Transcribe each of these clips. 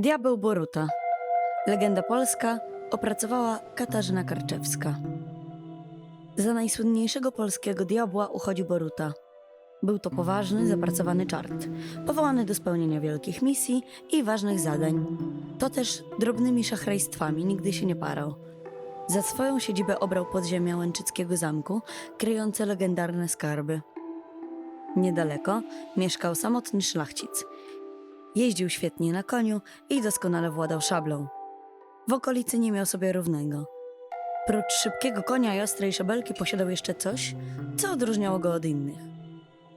Diabeł Boruta. Legenda polska opracowała Katarzyna Karczewska. Za najsłynniejszego polskiego diabła uchodzi Boruta. Był to poważny, zapracowany czart, powołany do spełnienia wielkich misji i ważnych zadań. To też drobnymi szachrajstwami nigdy się nie parał. Za swoją siedzibę obrał podziemia Łęczyckiego zamku, kryjące legendarne skarby. Niedaleko mieszkał samotny szlachcic. Jeździł świetnie na koniu i doskonale władał szablą. W okolicy nie miał sobie równego. Prócz szybkiego konia i ostrej szabelki posiadał jeszcze coś, co odróżniało go od innych.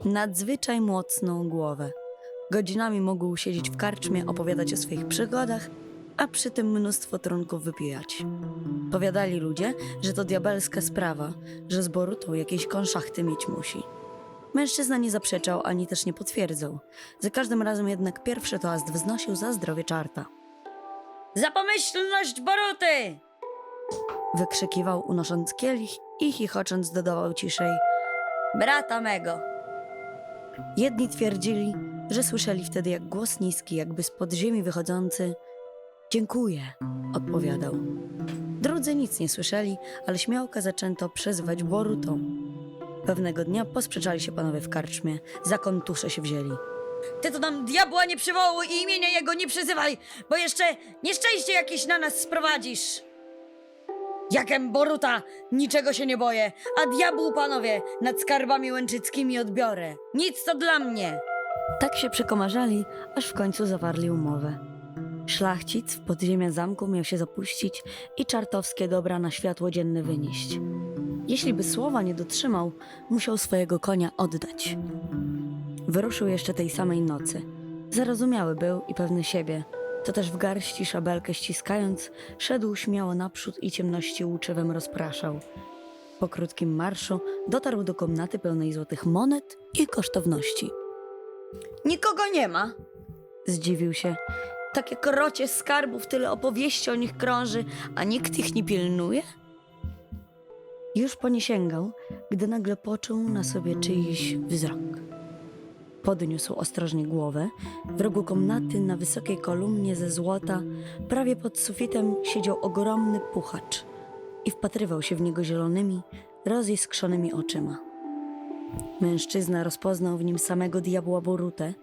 Nadzwyczaj mocną głowę. Godzinami mógł siedzieć w karczmie, opowiadać o swoich przygodach, a przy tym mnóstwo trunków wypijać. Powiadali ludzie, że to diabelska sprawa, że z Borutą jakieś konszachty mieć musi. Mężczyzna nie zaprzeczał ani też nie potwierdzał. Za każdym razem jednak pierwszy toast wznosił za zdrowie czarta. Za pomyślność Boruty! Wykrzykiwał unosząc kielich i chichocząc dodawał ciszej Brata mego! Jedni twierdzili, że słyszeli wtedy jak głos niski, jakby z podziemi wychodzący Dziękuję, odpowiadał. Drudzy nic nie słyszeli, ale śmiałka zaczęto przezywać Borutą. Pewnego dnia posprzeczali się panowie w karczmie, za kontusze się wzięli. Ty to nam diabła nie przywołuj i imienia jego nie przyzywaj, bo jeszcze nieszczęście jakieś na nas sprowadzisz. Jakem Boruta, niczego się nie boję, a diabłu panowie nad skarbami łęczyckimi odbiorę. Nic to dla mnie. Tak się przekomarzali, aż w końcu zawarli umowę. Szlachcic w podziemia zamku miał się zapuścić i czartowskie dobra na światło dzienne wynieść. Jeśli by słowa nie dotrzymał, musiał swojego konia oddać. Wyruszył jeszcze tej samej nocy. Zarozumiały był i pewny siebie. To też w garści szabelkę ściskając, szedł śmiało naprzód i ciemności łuczywem rozpraszał. Po krótkim marszu dotarł do komnaty pełnej złotych monet i kosztowności. Nikogo nie ma, zdziwił się. Takie krocie skarbów, tyle opowieści o nich krąży, a nikt ich nie pilnuje? Już po nie sięgał, gdy nagle poczuł na sobie czyjś wzrok. Podniósł ostrożnie głowę. W rogu komnaty na wysokiej kolumnie ze złota, prawie pod sufitem, siedział ogromny puchacz i wpatrywał się w niego zielonymi, roziskrzonymi oczyma. Mężczyzna rozpoznał w nim samego diabła Borutę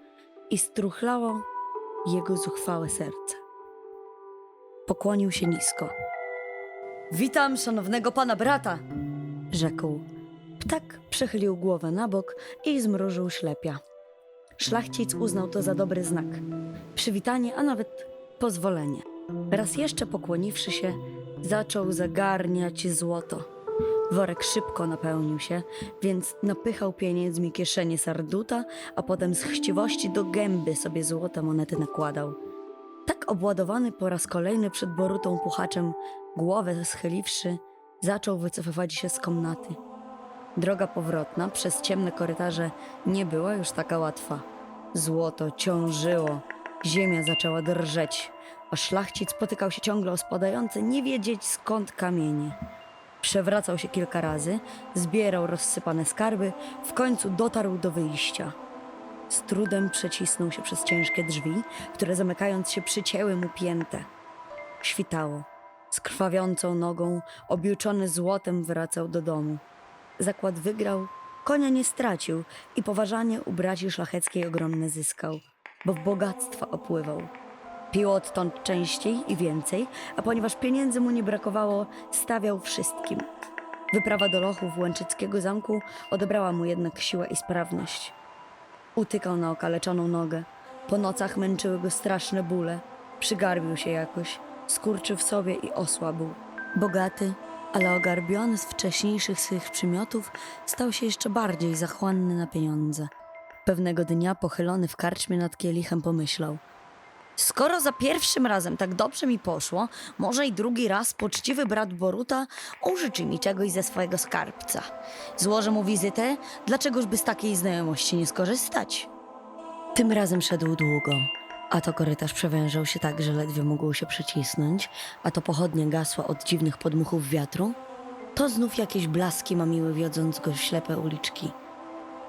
i struchlało jego zuchwałe serce. Pokłonił się nisko. Witam szanownego pana brata, rzekł. Ptak przechylił głowę na bok i zmrużył ślepia. Szlachcic uznał to za dobry znak. Przywitanie, a nawet pozwolenie. Raz jeszcze pokłoniwszy się, zaczął zagarniać złoto. Worek szybko napełnił się, więc napychał pieniędzmi kieszenie sarduta, a potem z chciwości do gęby sobie złote monety nakładał. Tak obładowany po raz kolejny przed Borutą puchaczem, głowę schyliwszy, zaczął wycofywać się z komnaty. Droga powrotna przez ciemne korytarze nie była już taka łatwa. Złoto ciążyło, ziemia zaczęła drżeć, a szlachcic spotykał się ciągle o spadające, nie wiedzieć skąd kamienie. Przewracał się kilka razy, zbierał rozsypane skarby, w końcu dotarł do wyjścia. Z trudem przecisnął się przez ciężkie drzwi, które zamykając się przycięły mu piętę. Świtało. Z krwawiącą nogą, objuczony złotem, wracał do domu. Zakład wygrał, konia nie stracił i poważanie u braci szlacheckiej ogromne zyskał, bo w bogactwa opływał. Pił odtąd częściej i więcej, a ponieważ pieniędzy mu nie brakowało, stawiał wszystkim. Wyprawa do lochów Łęczyckiego zamku odebrała mu jednak siłę i sprawność. Utykał na okaleczoną nogę. Po nocach męczyły go straszne bóle. Przygarbił się jakoś, skurczył w sobie i osłabł. Bogaty, ale ogarbiony z wcześniejszych swych przymiotów, stał się jeszcze bardziej zachłanny na pieniądze. Pewnego dnia pochylony w karczmie nad kielichem pomyślał – Skoro za pierwszym razem tak dobrze mi poszło, może i drugi raz poczciwy brat Boruta użyczy mi czegoś ze swojego skarbca. Złożę mu wizytę, dlaczegoż by z takiej znajomości nie skorzystać? Tym razem szedł długo, a to korytarz przewężał się tak, że ledwie mógł się przycisnąć, a to pochodnie gasła od dziwnych podmuchów wiatru, to znów jakieś blaski mamiły wiodąc go w ślepe uliczki.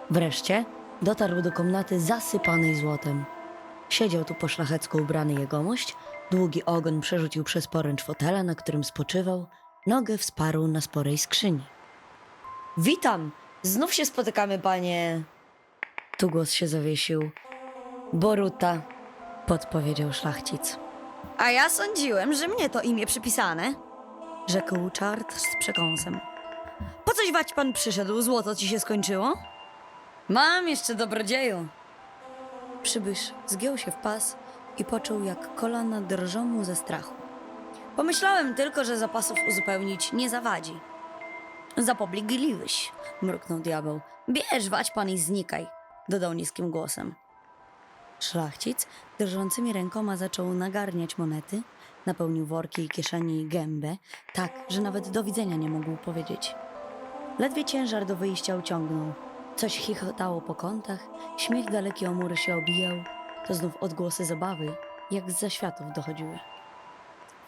Wreszcie dotarł do komnaty zasypanej złotem. Siedział tu po szlachecku ubrany jegomość, długi ogon przerzucił przez poręcz fotela, na którym spoczywał, nogę wsparł na sporej skrzyni. Witam! Znów się spotykamy, panie... Tu głos się zawiesił. Boruta, podpowiedział szlachcic. A ja sądziłem, że mnie to imię przypisane, rzekł czart z przekąsem. Po coś wać pan przyszedł? Złoto ci się skończyło? Mam jeszcze dobrodzieju. Przybysz zgiął się w pas i poczuł, jak kolana drżą mu ze strachu. Pomyślałem tylko, że zapasów uzupełnić nie zawadzi. Zapobligliłeś, mruknął diabeł. Bierz, wać pan i znikaj, dodał niskim głosem. Szlachcic drżącymi rękoma zaczął nagarniać monety, napełnił worki i kieszeni i gębę, tak, że nawet do widzenia nie mógł powiedzieć. Ledwie ciężar do wyjścia uciągnął. Coś chichotało po kątach, śmiech daleki o mury się obijał, to znów odgłosy zabawy, jak z zaświatów dochodziły.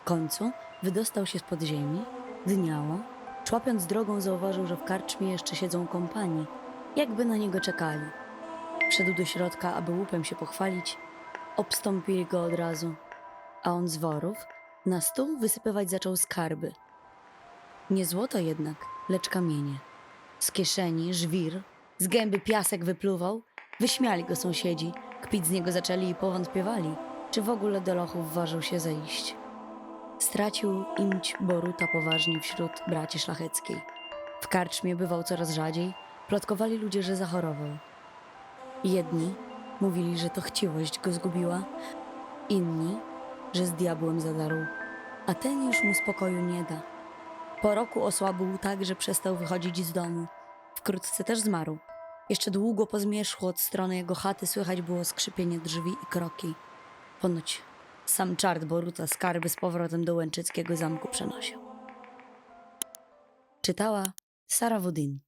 W końcu wydostał się z podziemi, dniało, człapiąc drogą zauważył, że w karczmie jeszcze siedzą kompanii, jakby na niego czekali. Wszedł do środka, aby łupem się pochwalić, obstąpili go od razu, a on z worów na stół wysypywać zaczął skarby. Nie złoto jednak, lecz kamienie. Z kieszeni żwir, z gęby piasek wypluwał, wyśmiali go sąsiedzi, kpić z niego zaczęli i powątpiewali, czy w ogóle do lochów ważył się zejść. Stracił imć Boruta poważnie wśród braci szlacheckiej. W karczmie bywał coraz rzadziej, plotkowali ludzie, że zachorował. Jedni mówili, że to chciwość go zgubiła, inni, że z diabłem zadarł, a ten już mu spokoju nie da. Po roku osłabł tak, że przestał wychodzić z domu. Wkrótce też zmarł. Jeszcze długo po zmierzchu od strony jego chaty słychać było skrzypienie drzwi i kroki. Ponoć sam czart Boruta skarby z powrotem do Łęczyckiego zamku przenosił. Czytała Sara Wodin.